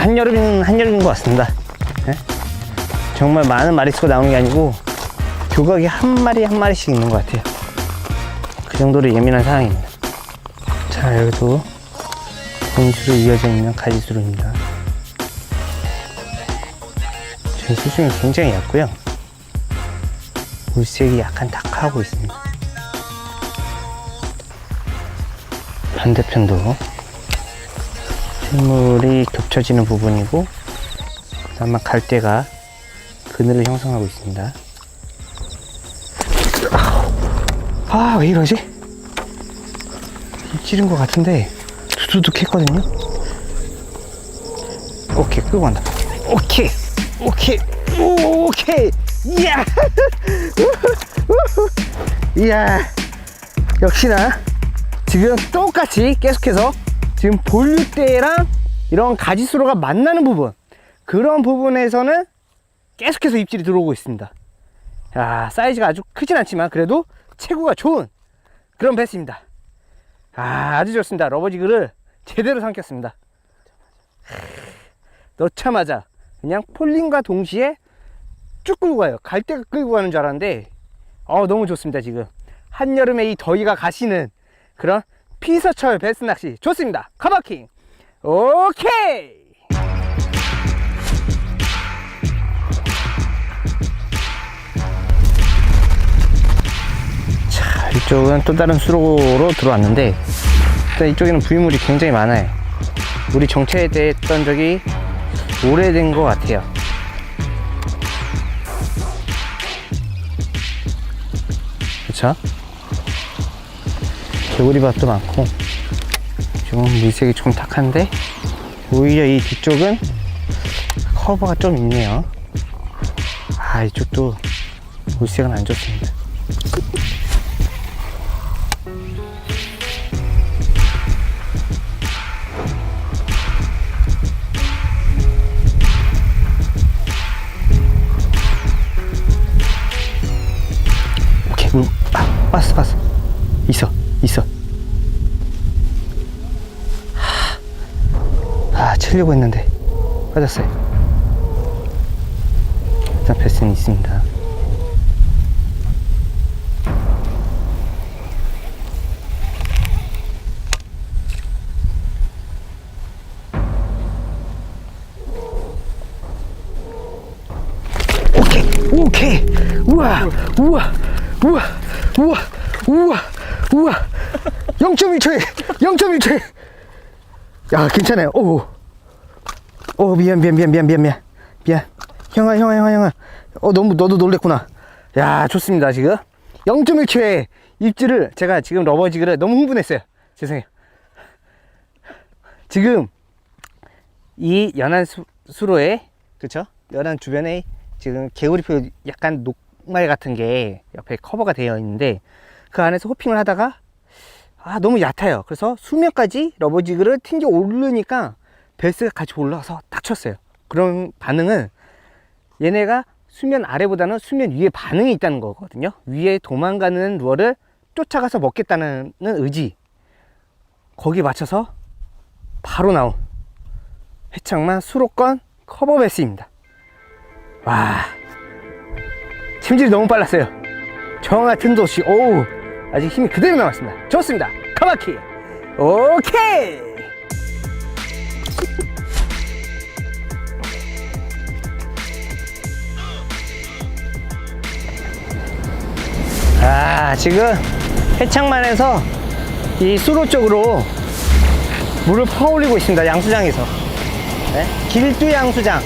한여름은 한여름인 것 같습니다. 예? 정말 많은 마리수가 나오는 게 아니고 조각이 한 마리 한 마리씩 있는 것 같아요. 그 정도로 예민한 상황입니다. 자, 여기도 본수로 이어져 있는 가지수로입니다. 제 수중이 굉장히 얇고요. 물색이 약간 탁하고 있습니다. 반대편도 샘물이 겹쳐지는 부분이고 아마 갈대가 그늘을 형성하고 있습니다. 아, 왜 이러지? 찌른 것 같은데 두두둑 했거든요? 오케이, 끄고 간다. 오케이, 오케이, 오케이, 이야! 이야! 역시나 지금 똑같이 계속해서 지금 볼류대랑 이런 가지수로가 만나는 부분 그런 부분에서는 계속해서 입질이 들어오고 있습니다. 야, 사이즈가 아주 크진 않지만 그래도 체구가 좋은 그런 배스입니다. 아, 아주 좋습니다. 러버지그를 제대로 삼켰습니다. 넣자마자 그냥 폴링과 동시에 쭉 끌고 가요. 갈 때가 끌고 가는 줄 알았는데 어, 너무 좋습니다, 지금. 한여름에 이 더위가 가시는 그런 피서철 베스 낚시 좋습니다. 카바킹. 오케이! 자, 이쪽은 또 다른 수로로 들어왔는데 일단 이쪽에는 부유물이 굉장히 많아요. 물이 정체됐던 적이 오래된 것 같아요. 그쵸? 개구리밥도 많고 지금 물색이 좀 탁한데 오히려 이 뒤쪽은 커버가 좀 있네요. 아 이쪽도 물색은 안 좋습니다 아 치려고 했는데. 빠졌어요. 일단 패스는 있습니다. 우와 우와 우와 우와 우와 우와. 0.1초에 0.1초에 야 괜찮아요. 오, 오. 미안 미안 미안 미안 미안 미안. 미안. 형아 형아 형아 형아. 어 너무 너도 놀랬구나. 야 좋습니다 지금. 0.1초에 입질을 제가 지금 러버지그를 너무 흥분했어요. 죄송해요. 지금 이 연안 수, 수로에 그쵸? 연안 주변에 지금 개구리표 약간 녹말 같은 게 옆에 커버가 되어 있는데 그 안에서 호핑을 하다가 아 너무 얕아요. 그래서 수면까지 러버지그를 튕겨 오르니까 벨스가 같이 올라와서 딱 쳤어요. 그런 반응은 얘네가 수면 아래보다는 수면 위에 반응이 있다는 거거든요. 위에 도망가는 루어를 쫓아가서 먹겠다는 의지. 거기 맞춰서 바로 나온 해창만 수로권 커버 베스입니다. 와 침질이 너무 빨랐어요. 정같은 도시. 오우 아직 힘이 그대로 남았습니다. 좋습니다. 카마키 오케이! 아 지금 해창만에서 이 수로 쪽으로 물을 퍼올리고 있습니다 양수장에서. 네? 길두 양수장.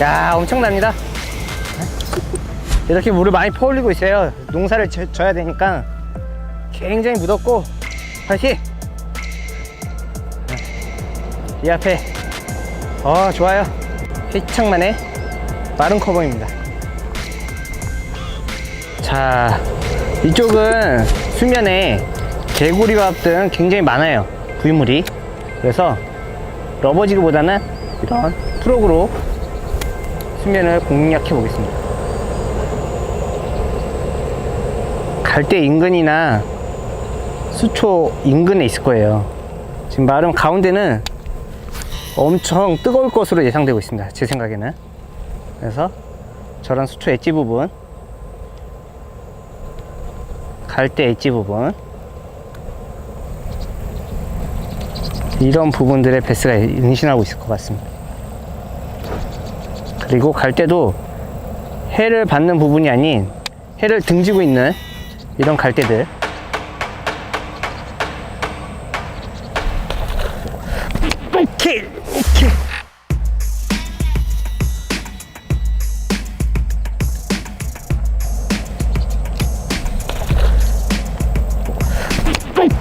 야 엄청납니다. 이렇게 물을 많이 퍼올리고 있어요. 농사를 져, 져야 되니까 굉장히 무덥고 파이팅! 이 앞에 어 좋아요. 회창만의 마른 커버입니다. 자 이쪽은 수면에 개구리밥 등 굉장히 많아요. 부유물이 그래서 러버지그보다는 이런 프로그로 수면을 공략해 보겠습니다. 갈대 인근이나 수초 인근에 있을 거예요. 지금 마름 가운데는 엄청 뜨거울 것으로 예상되고 있습니다. 제 생각에는. 그래서 저런 수초 엣지 부분, 갈대 엣지 부분, 이런 부분들의 베스가 은신하고 있을 것 같습니다. 그리고 갈대도 해를 받는 부분이 아닌 해를 등지고 있는 이런 갈대들.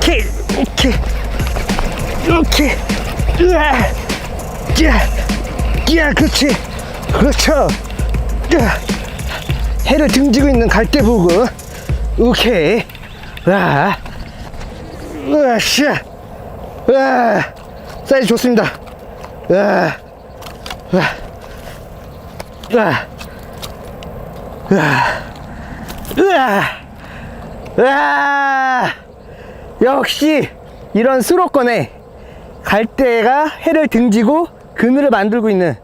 오케이, 오케이, 오케이. 으아, 야, 야, 그렇지, 그렇죠. 야, 해를 등지고 있는 갈대 부분. 오케이. 와, 으아, 씨, 와, 사이즈 좋습니다. 와, 와, 와, 와, 으아, 으아. 역시 이런 수로권에 갈대가 해를 등지고 그늘을 만들고 있는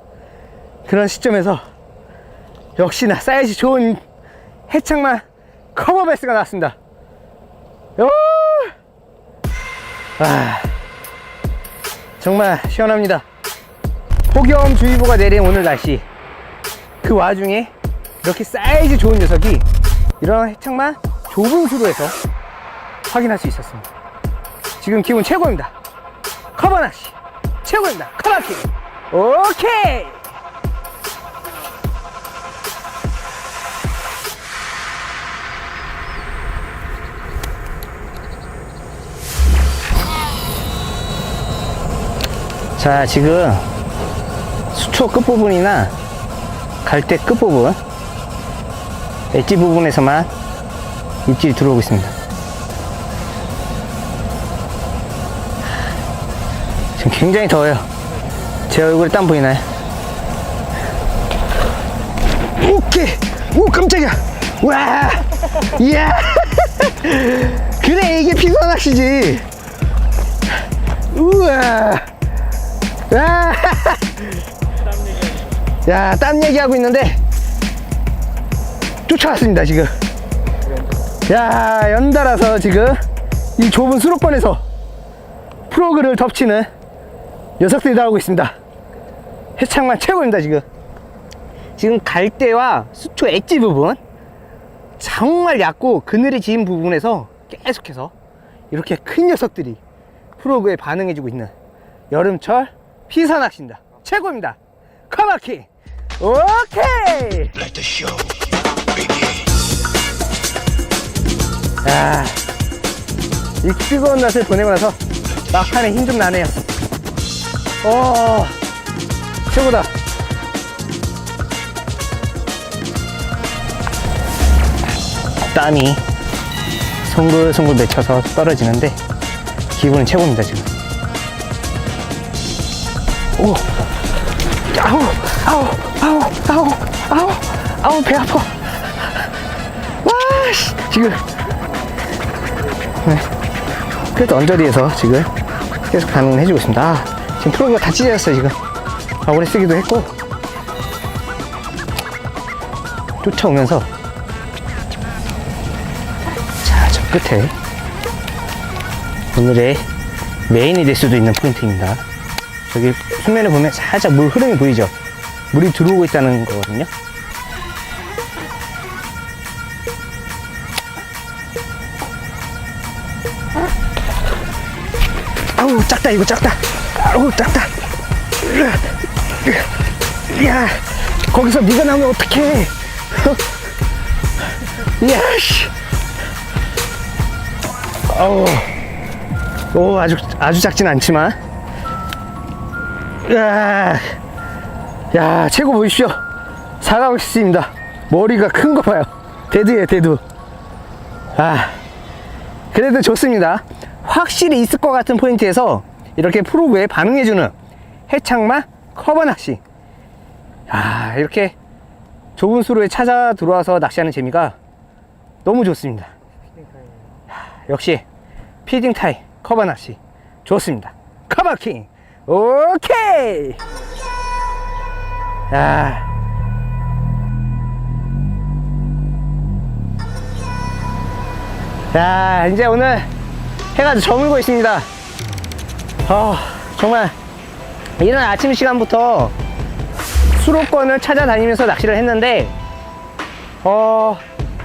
그런 시점에서 역시나 사이즈 좋은 해창만 커버 베스가 나왔습니다. 요! 아, 정말 시원합니다. 폭염주의보가 내린 오늘 날씨. 그 와중에 이렇게 사이즈 좋은 녀석이 이런 해창만 좁은 수로에서 확인할 수 있었습니다. 지금 기분 최고입니다. 커버나시 최고입니다. 커버킹 오케이. 자 지금 수초 끝부분이나 갈대 끝부분 엣지 부분에서만 입질이 들어오고 있습니다. 지금 굉장히 더워요. 제 얼굴에 땀 보이나요? 오케이! 오, 깜짝이야! 와! 이야! 그래, 이게 피서 낚시지! 우와! 와! 야, 땀 얘기하고 있는데, 쫓아왔습니다, 지금. 야, 연달아서 지금, 이 좁은 수로권에서 프로그를 덮치는 녀석들이 나오고 있습니다. 해창만 최고입니다, 지금. 지금 갈대와 수초 엣지 부분, 정말 얕고 그늘이 지은 부분에서 계속해서 이렇게 큰 녀석들이 프로그에 반응해주고 있는 여름철 피서 낚시입니다. 최고입니다. 카마키! 오케이! 야, 이 뜨거운 낮을 보내고 나서 막판에 힘 좀 나네요. 어, 최고다. 땀이 송글송글 맺혀서 떨어지는데 기분은 최고입니다 지금. 오, 아우, 아우, 아우, 아우, 아우, 아우 배 아파. 와, 씨, 지금 네. 그래도 언저리에서 지금 계속 반응을 해주고 있습니다. 아, 지금 프로가 다 찢어졌어요, 지금. 아, 오래 쓰기도 했고. 쫓아오면서. 자, 저 끝에. 오늘의 메인이 될 수도 있는 포인트입니다. 저기 수면에 보면 살짝 물 흐름이 보이죠? 물이 들어오고 있다는 거거든요. 아우 작다 이거 작다 아우 작다 야 거기서 네가 나오면 어떡해? 야씨. 아우. 오 아주 아주 작진 않지만. 야, 야 최고 보십시오. 사과식입니다. 머리가 큰 거 봐요. 대두예요 대두. 아 그래도 좋습니다. 확실히 있을 것 같은 포인트에서 이렇게 프로그에 반응해주는 해창마 커버 낚시. 아, 이렇게 좁은 수로에 찾아 들어와서 낚시하는 재미가 너무 좋습니다. 야, 역시 피딩 타임 커버 낚시 좋습니다. 커버킹 오케이! 야. 야, 이제 오늘 해가 저물고 있습니다. 어, 정말 이른 아침 시간부터 수로권을 찾아다니면서 낚시를 했는데, 어,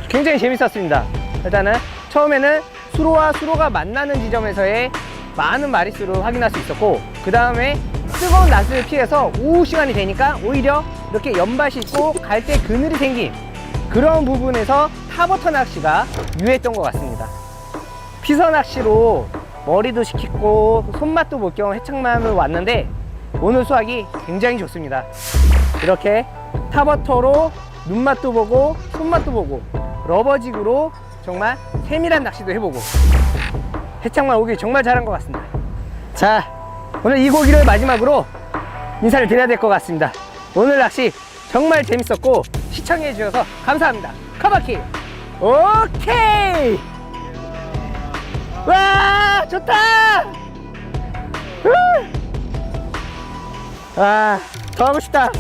굉장히 재밌었습니다. 일단은 처음에는 수로와 수로가 만나는 지점에서의 많은 마리수를 확인할 수 있었고, 그 다음에 뜨거운 낮을 피해서 오후 시간이 되니까 오히려 이렇게 연밭이 있고 갈때 그늘이 생긴 그런 부분에서 타버터 낚시가 유했던 것 같습니다. 피서 낚시로 머리도 식히고 손맛도 볼 겸 해창만으로 왔는데 오늘 수확이 굉장히 좋습니다. 이렇게 타버터로 눈맛도 보고 손맛도 보고 러버직으로 정말 세밀한 낚시도 해보고 해창만 오길 정말 잘한 것 같습니다. 자, 오늘 이 고기를 마지막으로 인사를 드려야 될 것 같습니다. 오늘 낚시 정말 재밌었고 시청해 주셔서 감사합니다. 카바키 오케이. 와 좋다. 후! 아, 더 하고 싶다.